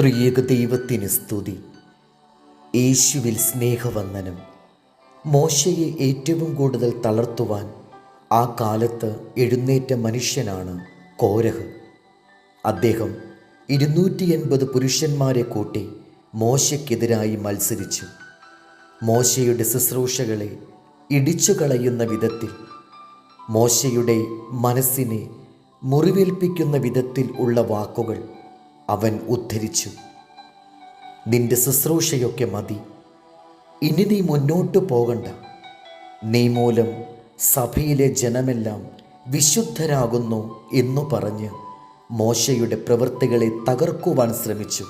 ത്രിയേക ദൈവത്തിന് സ്തുതി. യേശുവിൽ സ്നേഹവന്ദനം. മോശയെ ഏറ്റവും കൂടുതൽ തളർത്തുവാൻ ആ കാലത്ത് എഴുന്നേറ്റ മനുഷ്യനാണ് കോരഹ്. അദ്ദേഹം ഇരുന്നൂറ്റി എൺപത് പുരുഷന്മാരെ കൂട്ടി മോശയ്ക്കെതിരായി മത്സരിച്ചു. മോശയുടെ ശുശ്രൂഷകളെ ഇടിച്ചു കളയുന്ന വിധത്തിൽ മോശയുടെ മനസ്സിനെ മുറിവേൽപ്പിക്കുന്ന വിധത്തിൽ ഉള്ള വാക്കുകൾ അവൻ ഉദ്ധരിച്ചു. നിന്റെ ശുശ്രൂഷയൊക്കെ മതി. ഇനി നീ മുന്നോട്ട് പോകണ്ട. നീ മൂലം സഭയിലെ ജനമെല്ലാം വിശുദ്ധരാകുന്നു എന്നു പറഞ്ഞ് മോശയുടെ പ്രവൃത്തികളെ തകർക്കുവാൻ ശ്രമിച്ചു.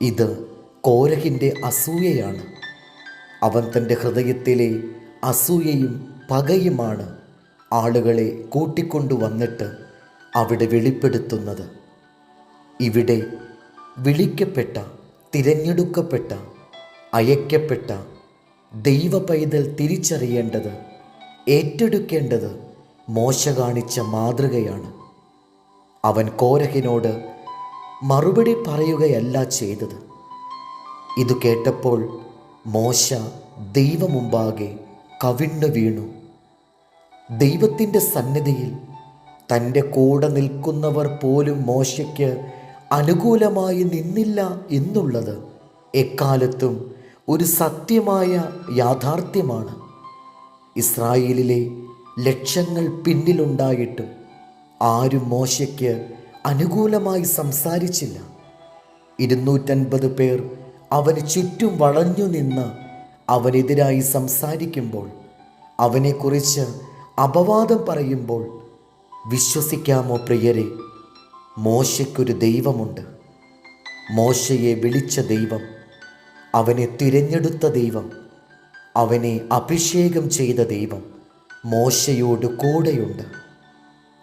ഇത് കോരഹിന്റെ അസൂയയാണ്. അവൻ തന്റെ ഹൃദയത്തിലെ അസൂയയും പകയുമാണ് ആളുകളെ കൂട്ടിക്കൊണ്ടു വന്നിട്ട് അവിടെ വെളിപ്പെടുത്തുന്നത്. ഇവിടെ വിളിക്കപ്പെട്ട തിരഞ്ഞെടുക്കപ്പെട്ട അയക്കപ്പെട്ട ദൈവ പൈതൽ തിരിച്ചറിയേണ്ടത് ഏറ്റെടുക്കേണ്ടത് മോശ കാണിച്ച മാതൃകയാണ്. അവൻ കോരഹിനോട് മറുപടി പറയുകയല്ല ചെയ്തത്. ഇത് കേട്ടപ്പോൾ മോശ ദൈവമുമ്പാകെ കവിണ്ണു വീണു. ദൈവത്തിന്റെ സന്നിധിയിൽ തന്റെ കൂടെ നിൽക്കുന്നവർ പോലും മോശയ്ക്ക് അനുകൂലമായി നിന്നില്ല എന്നുള്ളത് എക്കാലത്തും ഒരു സത്യമായ യാഥാർത്ഥ്യമാണ്. ഇസ്രായേലിലെ ലക്ഷങ്ങൾ പിന്നിലുണ്ടായിട്ടും ആരും മോശയ്ക്ക് അനുകൂലമായി സംസാരിച്ചില്ല. ഇരുന്നൂറ്റൻപത് പേർ അവന് ചുറ്റും വളഞ്ഞു നിന്ന് അവനെതിരായി സംസാരിക്കുമ്പോൾ അവനെക്കുറിച്ച് അപവാദം പറയുമ്പോൾ വിശ്വസിക്കാമോ പ്രിയരെ? മോശയ്ക്കൊരു ദൈവമുണ്ട്. മോശയെ വിളിച്ച ദൈവം അവനെ തിരഞ്ഞെടുത്ത ദൈവം അവനെ അഭിഷേകം ചെയ്ത ദൈവം മോശയോട് കൂടെയുണ്ട്.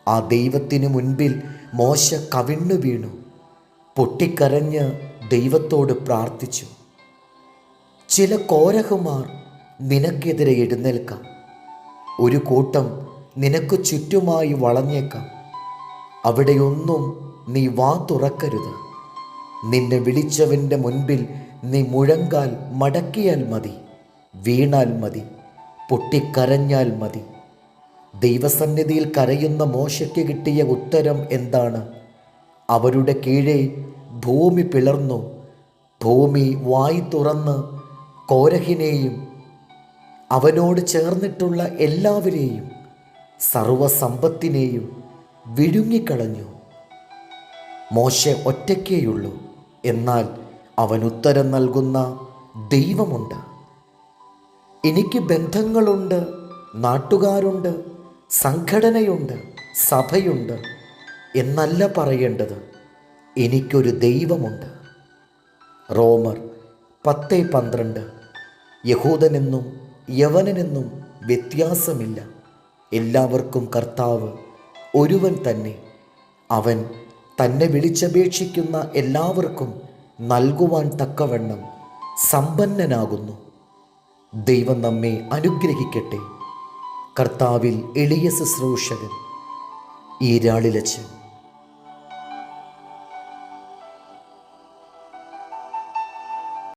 ആ ദൈവത്തിനു മുൻപിൽ മോശ കവിണ്ണു വീണു. പൊട്ടിക്കരഞ്ഞ് ദൈവത്തോട് പ്രാർത്ഥിച്ചു. ചില കോരഹുമാർ നിനക്കെതിരെ എഴുന്നേൽക്കാം. ഒരു കൂട്ടം നിനക്ക് ചുറ്റുമായി വളഞ്ഞേക്കാം. അവിടെയൊന്നും നീ വാ തുറക്കരുത്. നിന്നെ വിളിച്ചവന്റെ മുൻപിൽ നീ മുഴങ്കാൽ മടക്കിയാൽ മതി വീണാൽ മതി പൊട്ടിക്കരഞ്ഞാൽ മതി. ദൈവസന്നിധിയിൽ കരയുന്ന മോശയ്ക്ക് കിട്ടിയ ഉത്തരം എന്താണ്? അവരുടെ കീഴെ ഭൂമി പിളർന്നു ഭൂമി വായി തുറന്ന് കോരഹിനെയും അവനോട് ചേർന്നിട്ടുള്ള എല്ലാവരെയും സർവസമ്പത്തിനെയും വിഴുങ്ങിക്കളഞ്ഞു. മോശ ഒറ്റയ്ക്കേയുള്ളൂ. എന്നാൽ അവൻ ഉത്തരം നൽകുന്ന ദൈവമുണ്ട്. എനിക്ക് ബന്ധങ്ങളുണ്ട് നാട്ടുകാരുണ്ട് സംഘടനയുണ്ട് സഭയുണ്ട് എന്നല്ല പറയേണ്ടത്. എനിക്കൊരു ദൈവമുണ്ട്. റോമർ പത്ത് പന്ത്രണ്ട്. യഹൂദനെന്നും യവനനെന്നും വ്യത്യാസമില്ല. എല്ലാവർക്കും കർത്താവ് ഒരുവൻ തന്നെ. അവൻ തന്നെ വിളിച്ചപേക്ഷിക്കുന്ന എല്ലാവർക്കും നൽകുവാൻ തക്കവണ്ണം സമ്പന്നനാകുന്നു. ദൈവം നമ്മെ അനുഗ്രഹിക്കട്ടെ. കർത്താവിൽ എളിയ ശുശ്രൂഷകൻ ഈരാളിലച്ചൻ